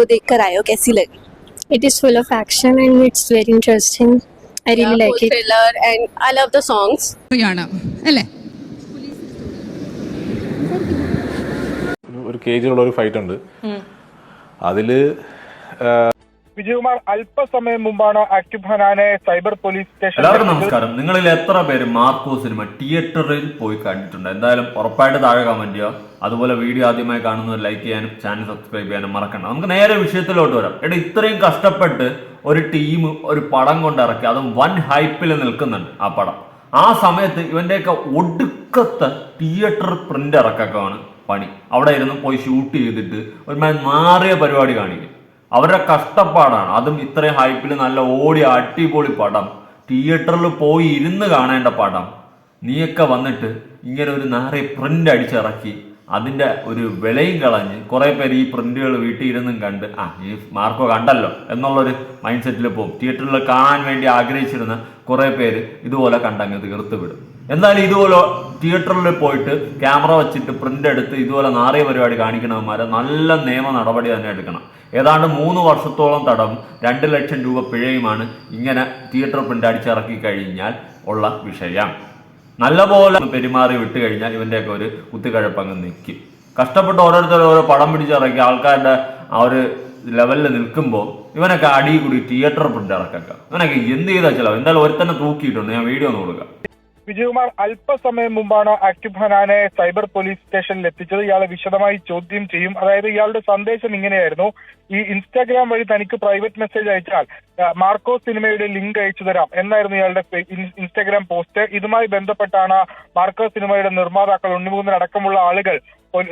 वो देख कर आए हो कैसी लगी It is full of action and it's very interesting. I really like it. thriller and I love the songs. ാണ് അല്ലേ ഒരു- ഒരു കേജിലുള്ള ഒരു ഫൈറ്റ് ഉണ്ട് അതില് വിജയകുമാർ അല്പസമയം മുമ്പാണ് അക്യുബ് ഹനാനെ സൈബർ പോലീസ് സ്റ്റേഷൻ എല്ലാവർക്കും നമസ്കാരം. നിങ്ങളിൽ എത്ര പേര് മാർക്കോ സിനിമ തിയേറ്ററിൽ പോയി കണ്ടിട്ടുണ്ട്? എന്തായാലും ഉറപ്പായിട്ട് താഴെ കമന്റ് ചെയ്യുക. അതുപോലെ വീഡിയോ ആദ്യമായി കാണുന്നവർ ലൈക്ക് ചെയ്യാനും ചാനൽ സബ്സ്ക്രൈബ് ചെയ്യാനും മറക്കണം നമുക്ക് നേരെ വിഷയത്തിലോട്ട് വരാം. എടാ ഇത്രയും കഷ്ടപ്പെട്ട് ഒരു ടീം ഒരു പടം കൊണ്ടിറക്കി അതും വൻ ഹൈപ്പിൽ നിൽക്കുന്നുണ്ട് ആ പടം. ആ സമയത്ത് ഇവന്റെയൊക്കെ ഒടുക്കത്തെ തിയേറ്റർ പ്രിന്റ് ഇറക്കൊക്കെയാണ് പണി. അവിടെ ഇരുന്ന് പോയി ഷൂട്ട് ചെയ്തിട്ട് ഒരുമാതിരി മാറിയ പരിപാടി കാണിക്കും. അവരുടെ കഷ്ടപ്പാടാണ്. അതും ഇത്രയും ഹൈപ്പിൽ നല്ല ഓടി അടിപൊളി പടം. തിയേറ്ററിൽ പോയി ഇരുന്ന് കാണേണ്ട പടം. നീയൊക്കെ വന്നിട്ട് ഇങ്ങനെ ഒരു നേരെ പ്രിന്റ് അടിച്ചിറക്കി. അതിന്റെ ഒരു വിലയും കളഞ്ഞ് കുറേ പേര് ഈ പ്രിന്റുകൾ വീട്ടിൽ ഇരുന്നും കണ്ട് ആ ഈ മാർക്കോ കണ്ടല്ലോ എന്നുള്ളൊരു മൈൻഡ് സെറ്റിൽ പോകും. തിയേറ്ററിൽ കാണാൻ വേണ്ടി ആഗ്രഹിച്ചിരുന്ന കുറേ പേര് ഇതുപോലെ കണ്ടങ്ങ് തീർത്ത് വിടും. എന്നാലും ഇതുപോലെ തിയേറ്ററിൽ പോയിട്ട് ക്യാമറ വെച്ചിട്ട് പ്രിന്റ് എടുത്ത് ഇതുപോലെ നാറിയ പരിപാടി കാണിക്കണവന്മാരെ നല്ല നിയമ നടപടി തന്നെ എടുക്കണം. ഏതാണ്ട് മൂന്ന് വർഷത്തോളം തടവും രണ്ട് ലക്ഷം രൂപ പിഴയുമാണ് ഇങ്ങനെ തിയേറ്റർ പ്രിന്റ് അടിച്ചിറക്കി കഴിഞ്ഞാൽ ഉള്ള വിഷയം. നല്ലപോലെ പെരുമാറി വിട്ട് കഴിഞ്ഞാൽ ഇവന്റെയൊക്കെ ഒരു കുത്തിക്കഴപ്പങ്ങ് നിൽക്കും കഷ്ടപ്പെട്ട് ഓരോരുത്തർ ഓരോ പടം പിടിച്ചിറക്കി ആൾക്കാരുടെ ആ ഒരു ലെവലിൽ നിൽക്കുമ്പോൾ ഇവനൊക്കെ അടി കൂടി തിയേറ്റർ പ്രിന്റ് ഇറക്കുക ഇവനൊക്കെ എന്ത് ചെയ്താൽ ചിലവ് എന്തായാലും ഒരുത്തന്നെ തൂക്കിയിട്ടുണ്ട്. ഞാൻ വീഡിയോ ഒന്ന് കൊടുക്കാം. വിജയകുമാർ അല്പസമയം മുമ്പാണ് അക്യുബ് ഹനാനെ സൈബർ പോലീസ് സ്റ്റേഷനിൽ എത്തിച്ചത്. ഇയാളെ വിശദമായി ചോദ്യം ചെയ്യും. അതായത് ഇയാളുടെ സന്ദേശം ഇങ്ങനെയായിരുന്നു. ഈ ഇൻസ്റ്റാഗ്രാം വഴി തനിക്ക് പ്രൈവറ്റ് മെസ്സേജ് അയച്ചാൽ മാർക്കോ സിനിമയുടെ ലിങ്ക് അയച്ചു തരാം എന്നായിരുന്നു ഇയാളുടെ ഇൻസ്റ്റാഗ്രാം പോസ്റ്റ് ഇതുമായി ബന്ധപ്പെട്ടാണ് മാർക്കോ സിനിമയുടെ നിർമ്മാതാക്കൾ അടക്കമുള്ള ആളുകൾ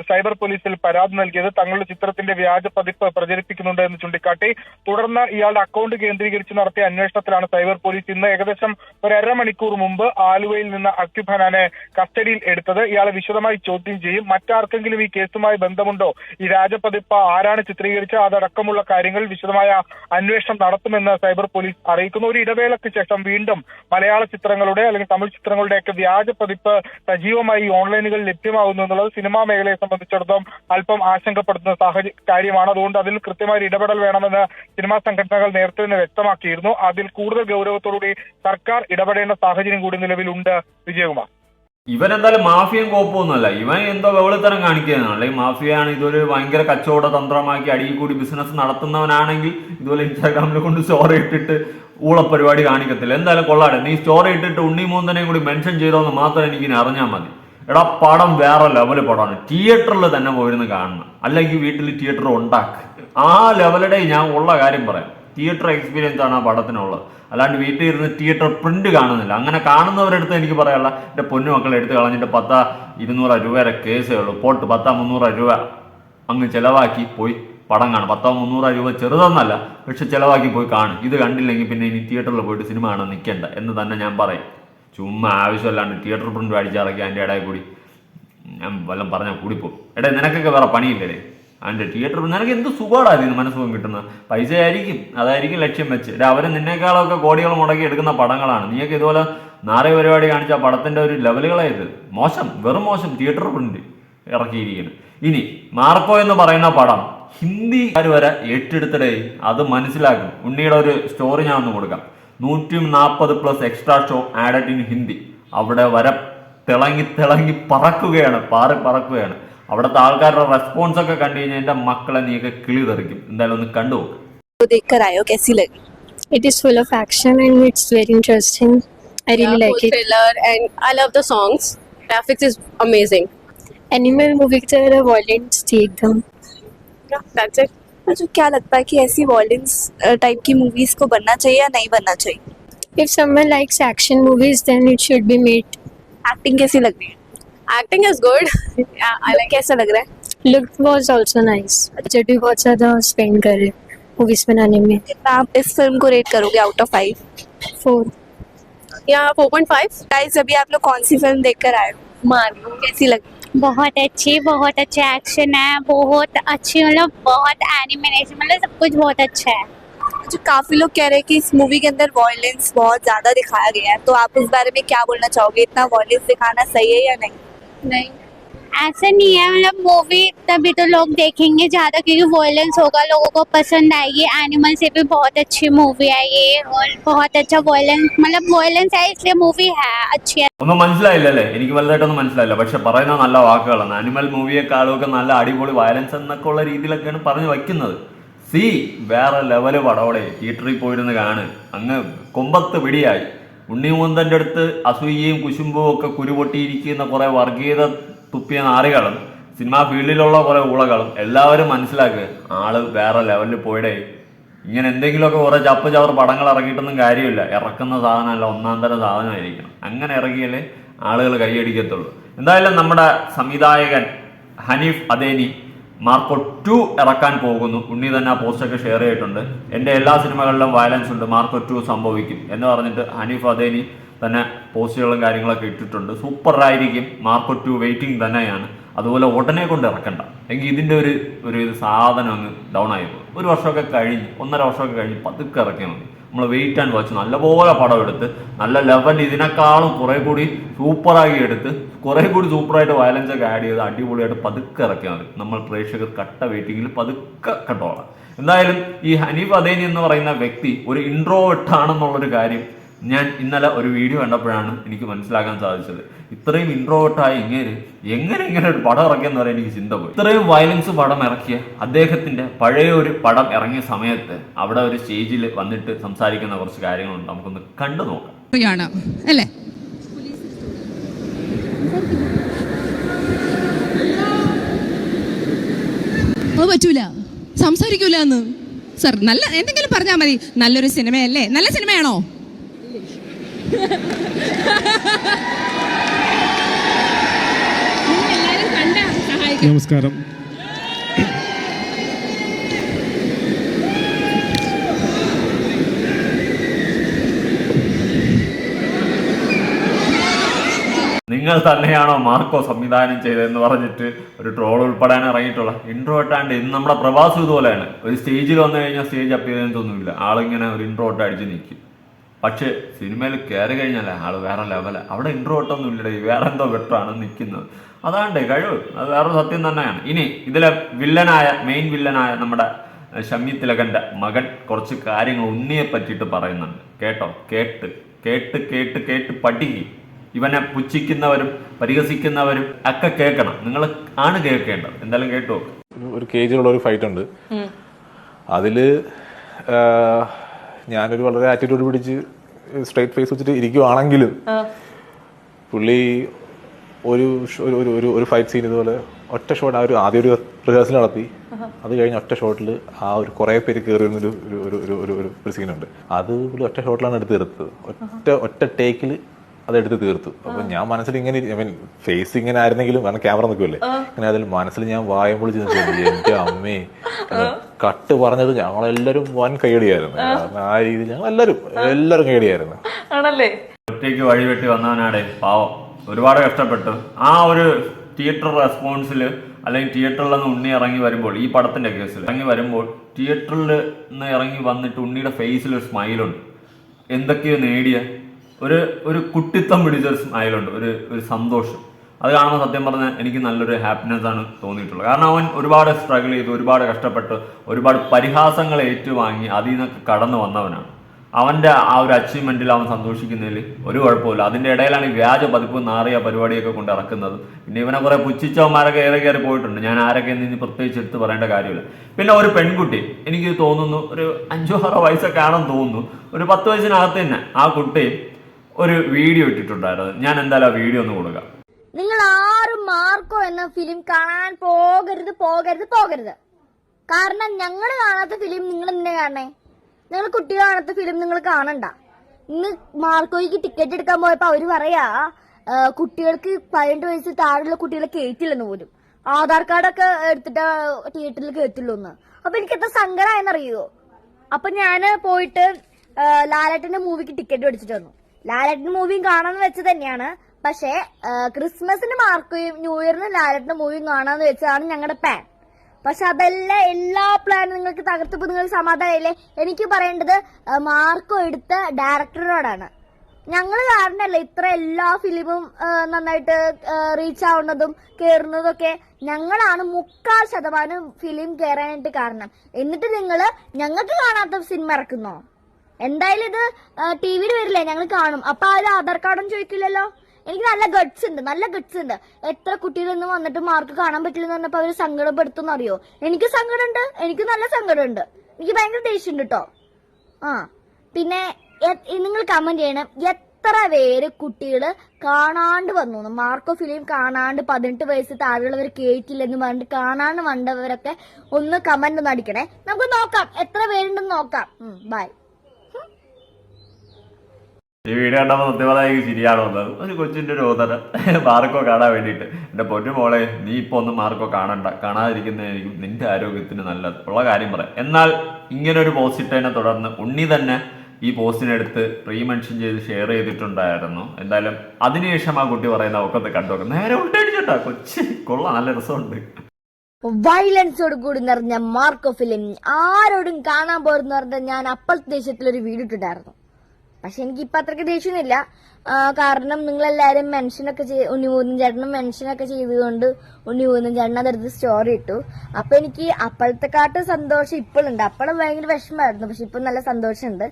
സൈബർ പോലീസിൽ പരാതി നൽകിയത്. തങ്ങളുടെ ചിത്രത്തിന്റെ വ്യാജ പതിപ്പ് പ്രചരിപ്പിക്കുന്നുണ്ട് എന്ന് ചൂണ്ടിക്കാട്ടി. തുടർന്ന് ഇയാളുടെ അക്കൗണ്ട് കേന്ദ്രീകരിച്ച് നടത്തിയ അന്വേഷണത്തിലാണ് സൈബർ പോലീസ് ഇന്ന് ഏകദേശം ഒരു അരമണിക്കൂർ മുമ്പ് ആലുവയിൽ നിന്ന് അക്യുബ് ഹനാനെ കസ്റ്റഡിയിൽ എടുത്തത്. ഇയാളെ വിശദമായി ചോദ്യം ചെയ്യും. മറ്റാർക്കെങ്കിലും ഈ കേസുമായി ബന്ധമുണ്ടോ? ഈ രാജപ്രതിപ്പ ആരാണ് ചിത്രീകരിച്ച അതടക്കമുള്ള കാര്യങ്ങൾ വിശദമായ അന്വേഷണം നടത്തുമെന്ന് സൈബർ പോലീസ് അറിയിക്കുന്നു. ഒരു ഇടവേളയ്ക്ക് ശേഷം വീണ്ടും മലയാള ചിത്രങ്ങളുടെ അല്ലെങ്കിൽ തമിഴ് ചിത്രങ്ങളുടെയൊക്കെ വ്യാജ പതിപ്പ് സജീവമായി ഓൺലൈനുകളിൽ ലഭ്യമാകുന്നു എന്നുള്ളത് സിനിമാ മേഖലയെ സംബന്ധിച്ചിടത്തോളം അല്പം ആശങ്കപ്പെടുത്തുന്ന സാഹചര്യ കാര്യമാണ്. അതുകൊണ്ട് അതിൽ കൃത്യമായ ഇടപെടൽ വേണമെന്ന് സിനിമാ സംഘടനകൾ നേരത്തെ തന്നെ വ്യക്തമാക്കിയിരുന്നു. അതിൽ കൂടുതൽ ഗൗരവത്തോടുകൂടി സർക്കാർ ഇടപെടേണ്ട സാഹചര്യം കൂടി നിലവിലുണ്ട്. വിജയകുമാർ? ഇവൻ എന്തായാലും മാഫിയൻ കോപ്പൊന്നുമല്ല. ഇവൻ എന്തോ വെവളിത്തരം കാണിക്കുന്നതാണ് അല്ലെങ്കിൽ മാഫിയാണ് ഇതൊരു ഭയങ്കര കച്ചവട തന്ത്രമാക്കി അടിയിൽ കൂടി ബിസിനസ് നടത്തുന്നവനാണെങ്കിൽ ഇതുപോലെ ഇൻസ്റ്റാഗ്രാമിൽ കൊണ്ട് സ്റ്റോറി ഇട്ടിട്ട് ഊള പരിപാടി കാണിക്കത്തില്ല. എന്തായാലും കൊള്ളാടെ നീ സ്റ്റോറി ഇട്ടിട്ട് ഉണ്ണി മൂന്നനെയും കൂടി മെൻഷൻ ചെയ്തോന്ന് മാത്രം എനിക്ക് ഇനി അറിഞ്ഞാൽ മതി. എടാ പടം വേറെ ലെവൽ പടമാണ്. തിയേറ്ററിൽ തന്നെ പോയിരുന്ന് കാണണം. അല്ലെങ്കിൽ വീട്ടിൽ തിയേറ്റർ ഉണ്ടാക്ക്. ആ ലെവലിടെ ഞാൻ ഉള്ള കാര്യം പറയാം. തിയേറ്റർ എക്സ്പീരിയൻസ് ആണ് ആ പടത്തിനുള്ളത്. അല്ലാണ്ട് വീട്ടിൽ ഇരുന്ന് തിയേറ്റർ പ്രിന്റ് കാണുന്നില്ല. അങ്ങനെ കാണുന്നവരടുത്ത് എനിക്ക് പറയാനുള്ള എന്റെ പൊന്നു മക്കളെ എടുത്ത് കളഞ്ഞിട്ട് പത്താ ഇരുന്നൂറ് രൂപയുടെ കേസേ ഉള്ളൂ. പോട്ട് പത്താ മുന്നൂറ് രൂപ. അങ്ങ് ചിലവാക്കി പോയി പടം കാണും. പത്തോ മുന്നൂറ് രൂപ ചെറുതെന്നല്ല പക്ഷെ ചിലവാക്കി പോയി കാണും. ഇത് കണ്ടില്ലെങ്കിൽ പിന്നെ ഇനി തിയേറ്ററിൽ പോയിട്ട് സിനിമ കാണാൻ നിൽക്കേണ്ട എന്ന് തന്നെ ഞാൻ പറയും. ചുമ്മാ ആവശ്യമില്ലാണ്ട് തിയേറ്റർ പ്രിന്റ് അടിച്ചിറക്കി അതിന്റെ ഇടയിൽ കൂടി ഞാൻ വല്ലതും പറഞ്ഞാൽ കൂടിപ്പോകും എടേ നിനക്കൊക്കെ വേറെ പണിയില്ലേ അതിന്റെ തിയേറ്റർ നിനക്ക് എന്ത് സുഖമാണ് അതിന് മനസ്സുഖം കിട്ടുന്നത്? പൈസ ആയിരിക്കും അതായിരിക്കും ലക്ഷ്യം വെച്ച്. അവർ നിന്നേക്കാളൊക്കെ കോടികൾ മുടക്കി എടുക്കുന്ന പടങ്ങളാണ്. നീയൊക്കെ ഇതുപോലെ നാറിയ പരിപാടി കാണിച്ച പടത്തിന്റെ ഒരു ലെവലുകളായത് മോശം വെറും മോശം തിയേറ്റർ പ്രിന്റ് ഇറക്കിയിരിക്കുന്നു. ഇനി മാർക്കോ എന്ന് പറയുന്ന പടം ഹിന്ദിക്കാർ വരെ ഏറ്റെടുത്തിടേ അത് മനസ്സിലാക്കും. ഉണ്ണിയുടെ ഒരു സ്റ്റോറി ഞാൻ ഒന്ന് കൊടുക്കാം. നൂറ്റി നാൽപ്പത് plus extra show added in Hindi. അവിടെ വരെ തിളങ്ങി തിളങ്ങി പറക്കുകയാണ് പാറി പറക്കുകയാണ്. അവിടുത്തെ ആൾക്കാരുടെ റെസ്പോൺസ് ഒക്കെ കണ്ടു കഴിഞ്ഞാൽ എൻ്റെ മക്കളെ നീയൊക്കെ കിളി തെറിക്കും എന്തായാലും ഒന്ന് കണ്ടു वो देख कर आए हो कैसी लगी It is full of action and it's very interesting. I really like it. thriller and I love the songs. Graphics is amazing. Animal movie की तरह violence थी एकदम. Yeah, that's it. मुझे क्या लगता है कि ऐसी वॉयलेंस टाइप की मूवीज को बनना चाहिए या नहीं बनना चाहिए If someone likes action movies, then it should be made. Acting कैसी लग रही है acting is good I like कैसा लग रहा है? Look was also nice. Budget भी बहुत ज़्यादा स्पेंड करे मूवीज़ बनाने में. कितना आप इस फ़िल्म को रेट करोगे आउट ऑफ़ फाइव Four. या फोर पॉइंट फाइव गाइस अभी आप लोग कौन सी फ़िल्म देख कर आए हो? मार्को कैसी लगी बहुत अच्छी बहुत अच्छा एक्शन है. बहुत अच्छी मतलब बहुत एनिमेशन मतलब सब कुछ बहुत अच्छा है. जो काफ़ी लोग कह रहे हैं कि इस मूवी के अंदर वॉयलेंस बहुत ज़्यादा दिखाया गया है. तो आप इस बारे में क्या बोलना चाहोगे? इतना वॉयलेंस दिखाना सही है या नहीं? नहीं ऐसा नहीं है मतलब मूवी तभी तो लोग देखेंगे ज्यादा क्योंकि वॉयलेंस होगा लोगों को पसंद आएगी एनिमल से भी बहुत अच्छी मूवी है ये और बहुत अच्छा वॉयलेंस मतलब वॉयलेंस है इसलिए मूवी है अच्छी है ഒന്നും മനസ്സിലായില്ലല്ലേ എനിക്ക് വലുതായിട്ടൊന്നും മനസ്സിലായില്ല പക്ഷെ പറയുന്ന നല്ല വാക്കുകളാണ് അനിമൽ മൂവിയെക്കാളും ഒക്കെ നല്ല അടിപൊളി വയലൻസ് എന്നൊക്കെ ഉള്ള രീതിയിലൊക്കെയാണ് പറഞ്ഞു വയ്ക്കുന്നത് സി വേറെ ലെവല് പടവടെ തിയേറ്ററിൽ പോയിരുന്ന് കാണ് അങ്ങ് കൊമ്പത്ത് പിടിയായി ഉണ്ണിമുന്തന്റെ അടുത്ത് അസൂയയും കുശുമ്പും ഒക്കെ കുരുപൊട്ടിയിരിക്കുന്ന കുറേ വർഗീയത തുപ്പിയ നാറികളും സിനിമാ ഫീൽഡിലുള്ള കുറേ ഊളകളും എല്ലാവരും മനസ്സിലാക്കുക ആൾ വേറെ ലെവലിൽ പോയിടേ. ഇങ്ങനെ എന്തെങ്കിലുമൊക്കെ കുറേ ചപ്പ് ചവർ പടങ്ങൾ ഇറക്കിയിട്ടൊന്നും കാര്യമില്ല. ഇറക്കുന്ന സാധനമല്ല ഒന്നാം തരം സാധനമായിരിക്കണം. അങ്ങനെ ഇറങ്ങിയാലേ ആളുകൾ കൈയടിക്കത്തുള്ളൂ. എന്തായാലും നമ്മുടെ സംവിധായകൻ ഹനീഫ് അദേനി മാർക്കോ ടു ഇറക്കാൻ പോകുന്നു. ഉണ്ണി തന്നെ ആ പോസ്റ്റൊക്കെ ഷെയർ ചെയ്തിട്ടുണ്ട്. എന്റെ എല്ലാ സിനിമകളിലും വയലൻസ് ഉണ്ട്. മാർക്കോ ടു സംഭവിക്കും എന്ന് പറഞ്ഞിട്ട് ഹനീഫ് അദേനി തന്നെ പോസ്റ്റുകളും കാര്യങ്ങളൊക്കെ ഇട്ടിട്ടുണ്ട്. സൂപ്പറായിരിക്കും മാർക്കോ ടു വെയിറ്റിംഗ് തന്നെയാണ്. അതുപോലെ ഉടനെ കൊണ്ട് ഇറക്കണ്ട. എങ്കിൽ ഇതിന്റെ ഒരു ഒരു സാധനം അങ്ങ് ഡൗൺ ആയി പോകും. ഒരു വർഷമൊക്കെ കഴിഞ്ഞ് ഒന്നര വർഷമൊക്കെ കഴിഞ്ഞ് പതുക്കെ ഇറക്കിയാൽ മതി. നമ്മൾ വെയിറ്റ് ആൻഡ് വാച്ച് നല്ലപോലെ പടം എടുത്ത് നല്ല ലെവൽ ഇതിനേക്കാളും കുറെ കൂടി സൂപ്പറാക്കി എടുത്ത് കുറെ കൂടി സൂപ്പറായിട്ട് വയലൻസ് ഒക്കെ ആഡ് ചെയ്ത് അടിപൊളിയായിട്ട് പതുക്കെ ഇറക്കിയാൽ മതി. നമ്മൾ പ്രേക്ഷകർ കട്ട വെയിറ്റിങ്ങിൽ പതുക്കെ കണ്ടോളാം. എന്തായാലും ഈ ഹനീഫ് അദേനി എന്ന് പറയുന്ന വ്യക്തി ഒരു ഇൻട്രോവേർട്ട് ആണെന്നുള്ളൊരു കാര്യം ഞാൻ ഇന്നലെ ഒരു വീഡിയോ കണ്ടപ്പോഴാണ് എനിക്ക് മനസ്സിലാക്കാൻ സാധിച്ചത്. ഇത്രയും ഇൻട്രോവേർട്ടായ ഇങ്ങനെ എങ്ങനെ ഇങ്ങനെ ഒരു പടം ഇറക്കിയെന്ന് പറയാൻ എനിക്ക് ചിന്ത പോയി. ഇത്രയും വയലൻസ് പടം ഇറക്കിയ അദ്ദേഹത്തിന്റെ പഴയ ഒരു പടം ഇറങ്ങിയ സമയത്ത് അവിടെ ഒരു സ്റ്റേജിൽ വന്നിട്ട് സംസാരിക്കുന്ന കുറച്ച് കാര്യങ്ങളുണ്ട്. നമുക്കൊന്ന് കണ്ടു നോക്കാം. യാണ് അത് പറ്റൂല. സംസാരിക്കൂല എന്ന്. സർ നല്ല എന്തെങ്കിലും പറഞ്ഞാൽ മതി. നല്ലൊരു സിനിമയല്ലേ? നല്ല സിനിമയാണോ? എല്ലാവരും കണ്ട സഹായിക്കും. നമസ്കാരം. നിങ്ങൾ തന്നെയാണോ മാർക്കോ സംവിധാനം ചെയ്തതെന്ന് പറഞ്ഞിട്ട് ഒരു ട്രോൾ ഉൾപ്പെടാൻ ഇറങ്ങിയിട്ടുള്ള? ഇൻട്രോട്ടാണ്ട് ഇന്ന് നമ്മുടെ പ്രവാസം ഇതുപോലെയാണ്. ഒരു സ്റ്റേജിൽ വന്നു കഴിഞ്ഞാൽ സ്റ്റേജ് അപ്പിയതൊന്നുമില്ല ആളിങ്ങനെ ഒരു ഇൻട്രോട്ട് അടിച്ച് നിൽക്കും പക്ഷേ സിനിമയിൽ കയറി കഴിഞ്ഞാൽ ആൾ വേറെ ലെവല അവിടെ ഇൻട്രോട്ടൊന്നും ഇല്ലടേ. വേറെ എന്തോ വെട്ടാണ് നിൽക്കുന്നത് അതാണ്ട് കഴിവ്. അത് വേറെ സത്യം തന്നെയാണ്. ഇനി ഇതിലെ വില്ലനായ മെയിൻ വില്ലനായ നമ്മുടെ ഷമ്മി തിലകന്റെ മകൻ കുറച്ച് കാര്യങ്ങൾ ഉണ്ണിയെ പറ്റിയിട്ട് പറയുന്നുണ്ട്. കേട്ടോ? കേട്ട്. കേട്ട് കേട്ട് കേട്ട് പഠിക്കും. ഇവനെ പുച്ഛിക്കുന്നവരും പരിഹസിക്കുന്നവരും ഒക്കെ കേൾക്കണം. നിങ്ങൾ ആണ് കേൾക്കേണ്ടത്. എന്തായാലും കേട്ടു ഒരു- കേജിലുള്ള ഒരു ഫൈറ്റ് ഉണ്ട്. അതിൽ ഞാനൊരു വളരെ ആറ്റിറ്റ്യൂഡ് പിടിച്ച് സ്ട്രൈറ്റ് ഫേസ് വെച്ചിട്ട് ഇരിക്കുവാണെങ്കിലും പുള്ളി ഒരു ഒരു ഒരു- ഫൈറ്റ് സീൻ ഇതുപോലെ ഒറ്റ ഷോട്ട് ആ ഒരു ആദ്യ ഒരു റിഹേഴ്സൽ നടത്തി. അത് കഴിഞ്ഞ ഒറ്റ ഷോട്ടിൽ ആ ഒരു കുറെ പേര് കയറി വരുന്നൊരു ഒരു ഒരു ഒരു ഒരു ഒരു ഒരു സീനുണ്ട് അത് പുള്ളി ഒറ്റ ഷോട്ടിലാണ് എടുത്ത് തീർത്തത്. ഒറ്റ ഒറ്റ ടേക്കിൽ അത് എടുത്ത് തീർത്തു. അപ്പൊ ഞാൻ മനസ്സിൽ ഇങ്ങനെ ഐ മീൻ ഫേസ് ഇങ്ങനെ ആയിരുന്നെങ്കിലും കാരണം ക്യാമറ നിൽക്കുമല്ലേ? അങ്ങനെ അതിൽ മനസ്സിൽ ഞാൻ വായം പൊളിച്ച് നിൽക്കുന്നു എന്റെ അമ്മേ. കട്ട് പറഞ്ഞത് ഞങ്ങളെല്ലാരും വൻ കൈയടിയായിരുന്നു. കാരണം ആ രീതിയിൽ ഞങ്ങൾ എല്ലാരും എല്ലാരും കൈയടിയായിരുന്നു. ആണല്ലേ? ഒറ്റയ്ക്ക് വഴിവെട്ടി വന്നവനാടെ പാവം. ഒരുപാട് കഷ്ടപ്പെട്ടു. ആ ഒരു തിയേറ്റർ റെസ്പോൺസിൽ അല്ലെങ്കിൽ തിയേറ്ററിൽ നിന്ന് ഉണ്ണി ഇറങ്ങി വരുമ്പോൾ ഈ പടത്തിന്റെ കേസിൽ ഇറങ്ങി വരുമ്പോൾ തിയേറ്ററിൽ നിന്ന് ഇറങ്ങി വന്നിട്ട് ഉണ്ണിയുടെ ഫേസിൽ ഒരു സ്മൈലുണ്ട് എന്തൊക്കെയോ നേടിയ ഒരു ഒരു കുട്ടിത്തം പിടിച്ചൊരു സ്മൈലുണ്ട് ഒരു ഒരു സന്തോഷം. അത് കാണുമ്പോൾ സത്യം പറഞ്ഞാൽ എനിക്ക് നല്ലൊരു ഹാപ്പിനെസ് ആണ് തോന്നിയിട്ടുള്ളത്. കാരണം അവൻ ഒരുപാട് സ്ട്രഗിൾ ചെയ്ത് ഒരുപാട് കഷ്ടപ്പെട്ട് ഒരുപാട് പരിഹാസങ്ങൾ ഏറ്റുവാങ്ങി അതിൽ നിന്നൊക്കെ കടന്നു വന്നവനാണ്. അവന്റെ ആ ഒരു അച്ചീവ്മെന്റിൽ അവൻ സന്തോഷിക്കുന്നതിൽ ഒരു കുഴപ്പമില്ല അതിന്റെ ഇടയിലാണ് ഈ വ്യാജ പതിപ്പ് നാറിയ പരിപാടിയൊക്കെ കൊണ്ട് ഇറക്കുന്നത്. പിന്നെ ഇവനെ കുറേ പുച്ഛിച്ചവന്മാരൊക്കെ ഏറെ കയറി പോയിട്ടുണ്ട്. ഞാൻ ആരൊക്കെ എന്ന് ഇനി പ്രത്യേകിച്ച് എടുത്ത് പറയേണ്ട കാര്യമില്ല. പിന്നെ ഒരു പെൺകുട്ടി എനിക്ക് തോന്നുന്നു ഒരു അഞ്ചോ ആറോ വയസ്സൊക്കെ ആണെന്ന് തോന്നുന്നു. ഒരു പത്ത് വയസ്സിനകത്ത് തന്നെ ആ കുട്ടി ഒരു വീഡിയോ ഇട്ടിട്ടുണ്ടായിരുന്നു. ഞാൻ എന്തായാലും ആ വീഡിയോ ഒന്ന് കൊടുക്കാം. നിങ്ങൾ ആരും മാർക്കോ എന്ന ഫിലിം കാണാൻ പോകരുത് പോകരുത് പോകരുത്. കാരണം ഞങ്ങൾ കാണാത്ത ഫിലിം നിങ്ങൾ എന്തിനാ കാണേ നിങ്ങൾ കുട്ടികൾ കാണാത്ത ഫിലിം നിങ്ങൾ കാണണ്ട. ഇന്ന് മാർക്കോയ്ക്ക് ടിക്കറ്റ് എടുക്കാൻ പോയപ്പോ അവർ പറയാ കുട്ടികൾക്ക് പതിനെട്ട് വയസ്സ് താഴെയുള്ള കുട്ടികളെ കയറ്റില്ലെന്ന് പോലും. ആധാർ കാർഡൊക്കെ എടുത്തിട്ട് തിയേറ്ററിൽ കയറ്റുള്ളൂ എന്ന്. അപ്പൊ എനിക്ക് എത്ര സങ്കടമായെന്നറിയോ അപ്പൊ ഞാൻ പോയിട്ട് ലാലേട്ടന്റെ മൂവിക്ക് ടിക്കറ്റ് മേടിച്ചിട്ട് വന്നു. ലാലേട്ടന്റെ മൂവിയും കാണാന്ന് വെച്ച് തന്നെയാണ്. പക്ഷേ ക്രിസ്മസിന് മാർക്കുകയും ന്യൂ ഇയറിന് ലാലേട്ടന്റെ മൂവിയും കാണാന്ന് വെച്ചതാണ് ഞങ്ങളുടെ പ്ലാൻ പക്ഷെ അതെല്ലാം എല്ലാ പ്ലാനും നിങ്ങൾക്ക് തകർത്തപ്പോ നിങ്ങൾ സമാധാനമില്ലേ എനിക്ക് പറയേണ്ടത് മാർക്കോ എടുത്ത ഡയറക്ടറോടാണ്. ഞങ്ങൾ കാരണല്ല ഇത്ര എല്ലാ ഫിലിമും നന്നായിട്ട് റീച്ച് ആവുന്നതും കേറുന്നതൊക്കെ ഞങ്ങളാണ് മുക്കാൽ ശതമാനം ഫിലിം കയറാനായിട്ട് കാരണം. എന്നിട്ട് നിങ്ങൾ ഞങ്ങൾക്ക് കാണാത്ത സിനിമ ഇറക്കുന്നോ? എന്തായാലും ഇത് ടി വിയിൽ വരില്ലേ ഞങ്ങൾ കാണും. അപ്പൊ അവർ ആധാർ കാർഡൊന്നും ചോദിക്കില്ലല്ലോ? എനിക്ക് നല്ല ഗഡ്സ് ഉണ്ട് നല്ല ഗഡ്സ് ഉണ്ട്. എത്ര കുട്ടികളൊന്നും വന്നിട്ട് മാർക്ക് കാണാൻ പറ്റില്ലെന്ന് പറഞ്ഞപ്പോ അവർ സങ്കടപ്പെടുത്തുന്ന അറിയോ? എനിക്ക് സങ്കടമുണ്ട് എനിക്ക് നല്ല സങ്കടമുണ്ട്. എനിക്ക് ഭയങ്കര ദേഷ്യം കേട്ടോ ആ പിന്നെ നിങ്ങൾ കമന്റ് ചെയ്യണം. എത്ര പേര് കുട്ടികൾ കാണാണ്ട് വന്നു മാർക്കോ ഫിലിം കാണാണ്ട് പതിനെട്ട് വയസ്സ് താഴെയുള്ളവർ കേട്ടില്ലെന്ന് പറഞ്ഞിട്ട് കാണാണ്ട് വന്നവരൊക്കെ ഒന്ന് കമന്റ് ഒന്ന് അടിക്കണേ. നമുക്ക് നോക്കാം എത്ര പേരുണ്ടെന്ന് നോക്കാം. ബൈ ഈ വീഡിയോ കണ്ടപ്പോൾ സത്യമായി ശരിയാണോ വന്നത്. ഒരു കൊച്ചിന്റെ ഒരു ഓതന മാർക്കോ കാണാൻ വേണ്ടിയിട്ട്. എന്റെ പൊന്നു മോളെ നീ ഇപ്പോൾ ഒന്നും മാർക്കോ കാണണ്ട. കാണാതിരിക്കുന്നതായിരിക്കും നിന്റെ ആരോഗ്യത്തിന് നല്ലത്. ഉള്ള കാര്യം പറയാം. എന്നാൽ ഇങ്ങനെ ഒരു പോസ്റ്റ് ഇട്ടതിനെ തുടർന്ന് ഉണ്ണി തന്നെ ഈ പോസ്റ്റിനെടുത്ത് പ്രീ മെൻഷൻ ചെയ്ത് ഷെയർ ചെയ്തിട്ടുണ്ടായിരുന്നു. എന്തായാലും അതിനുശേഷം ആ കുട്ടി പറയുന്ന ഒക്കത്ത് കണ്ടു നേരെ ഉണ്ടടിച്ചിട്ടാ കൊച്ചി കൊള്ളാം. നല്ല രസമുണ്ട്. വയലൻസോട് കൂടി നിറഞ്ഞ മാർക്കോ ഫിലിം ആരോടും കാണാൻ പോരെന്ന് പറഞ്ഞ ഞാൻ അപ്പൽ ദേശത്തിലൊരു വീഡിയോ ഇട്ടിട്ടായിരുന്നു പക്ഷെ എനിക്ക് ഇപ്പൊ അത്രയ്ക്ക് ദേഷ്യമൊന്നുമില്ല. കാരണം നിങ്ങളെല്ലാരും മെൻഷനൊക്കെ ചെയ്ത് ഉണ്ണിമൂന്നും ചേട്ടനും മെൻഷനൊക്കെ ചെയ്തുകൊണ്ട് ഉണ്ണിമൂന്നും ചേട്ടൻ അതെടുത്ത് സ്റ്റോറി ഇട്ടു. അപ്പൊ എനിക്ക് അപ്പോഴത്തെക്കാട്ട് സന്തോഷം ഇപ്പോഴുണ്ട്. അപ്പോഴും ഭയങ്കര വിഷമമായിരുന്നു. പക്ഷെ ഇപ്പൊ നല്ല സന്തോഷമുണ്ട്.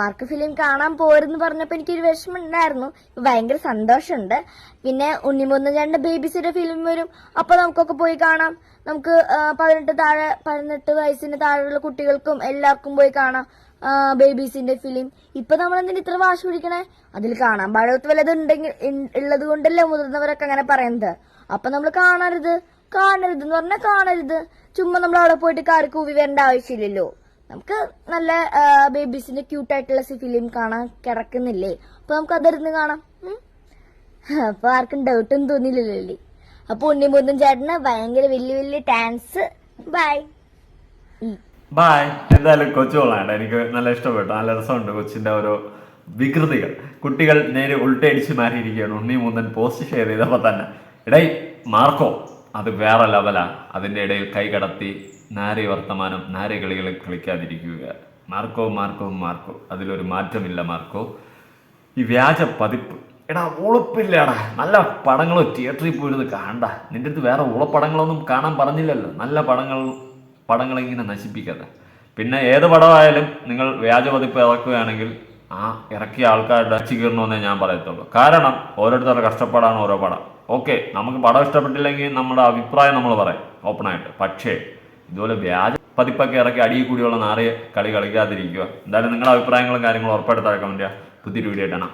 മാർക്ക് ഫിലിം കാണാൻ പോരെന്ന് പറഞ്ഞപ്പോ എനിക്കൊരു വിഷമം ഉണ്ടായിരുന്നു ഭയങ്കര സന്തോഷമുണ്ട്. പിന്നെ ഉണ്ണിമൂന്നും ചേട്ടന്റെ ബേബീസിന്റെ ഫിലിം വരും. അപ്പൊ നമുക്കൊക്കെ പോയി കാണാം. നമുക്ക് പതിനെട്ട് താഴെ പതിനെട്ട് വയസ്സിന് താഴെയുള്ള കുട്ടികൾക്കും എല്ലാവർക്കും പോയി കാണാം. ബേബീസിന്റെ ഫിലിം ഇപ്പൊ നമ്മൾ എന്തിന് ഇത്ര വാശി പിടിക്കണേ? അതിൽ കാണാൻ പാടത്ത് വല്ലത് ഉണ്ടെങ്കിൽ ഉള്ളത് കൊണ്ടല്ലേ മുതിർന്നവരൊക്കെ അങ്ങനെ പറയുന്നത്. അപ്പൊ നമ്മൾ കാണരുത്. കാണരുത് എന്ന് പറഞ്ഞാൽ കാണരുത്. ചുമ്മാ നമ്മൾ അവിടെ പോയിട്ട് കാറി കൂവി വരേണ്ട ആവശ്യമില്ലല്ലോ. നമുക്ക് നല്ല ബേബീസിന്റെ ക്യൂട്ടായിട്ടുള്ള ഫിലിം കാണാൻ കിടക്കുന്നില്ലേ? അപ്പൊ നമുക്ക് അതിരുന്ന് കാണാം. അപ്പൊ ആർക്കും ഡൗട്ടും തോന്നിയില്ലല്ലേ അപ്പൊ ഉണ്ണിമുന്തൻ ചേട്ടന് ഭയങ്കര വലിയ വലിയ ടാൻസ് ബൈ ബായ് എന്തായാലും കൊച്ചു കൊള്ളാണ്ട് എനിക്ക് നല്ല ഇഷ്ടപ്പെട്ടു. നല്ല രസമുണ്ട് കൊച്ചിന്റെ ഓരോ വികൃതികൾ. കുട്ടികൾ നേരെ ഉൾട്ടയടിച്ച് മാറിയിരിക്കുകയാണ്. ഉണ്ണി മൂന്നൻ പോസ്റ്റ് ഷെയർ ചെയ്തപ്പോൾ തന്നെ ഇടയിൽ മാർക്കോ അത് വേറെ ലെവലാണ് അതിന്റെ ഇടയിൽ കൈ കടത്തി നാരി വർത്തമാനം നാരി കളികൾ കളിക്കാതിരിക്കുക. Marco Marco Marco. അതിലൊരു മാറ്റമില്ല മാർക്കോ. ഈ വ്യാജ പതിപ്പ്. എടാ ഉളുപ്പില്ലടാ. നല്ല പടങ്ങളോ തിയേറ്ററിൽ പോയിരുന്ന് കാണണ്ട. നിന്റെ അടുത്ത് വേറെ ഉളപ്പടങ്ങളൊന്നും കാണാൻ പറഞ്ഞില്ലല്ലോ. നല്ല പടങ്ങൾ പടങ്ങളിങ്ങനെ നശിപ്പിക്കാതെ പിന്നെ ഏത് പടമായാലും നിങ്ങൾ വ്യാജ പതിപ്പ് ഇറക്കുകയാണെങ്കിൽ ആ ഇറക്കിയ ആൾക്കാരുടെ അച്ചു ഞാൻ പറയത്തുള്ളൂ. കാരണം ഓരോരുത്തരുടെ കഷ്ടപ്പാടാണ് ഓരോ പടം. ഓക്കെ നമുക്ക് പടം ഇഷ്ടപ്പെട്ടില്ലെങ്കിൽ നമ്മുടെ അഭിപ്രായം നമ്മൾ പറയും ഓപ്പണായിട്ട് പക്ഷേ ഇതുപോലെ വ്യാജ പതിപ്പൊക്കെ ഇറക്കി അടിയിൽ കൂടിയുള്ള നാറിയ കളി കളിക്കാതിരിക്കുക. എന്തായാലും നിങ്ങളുടെ അഭിപ്രായങ്ങളും കാര്യങ്ങളും ഉറപ്പായിട്ട് താഴെ ചെയ്യുക പുതിയൊരു വീഡിയോ ഇടണം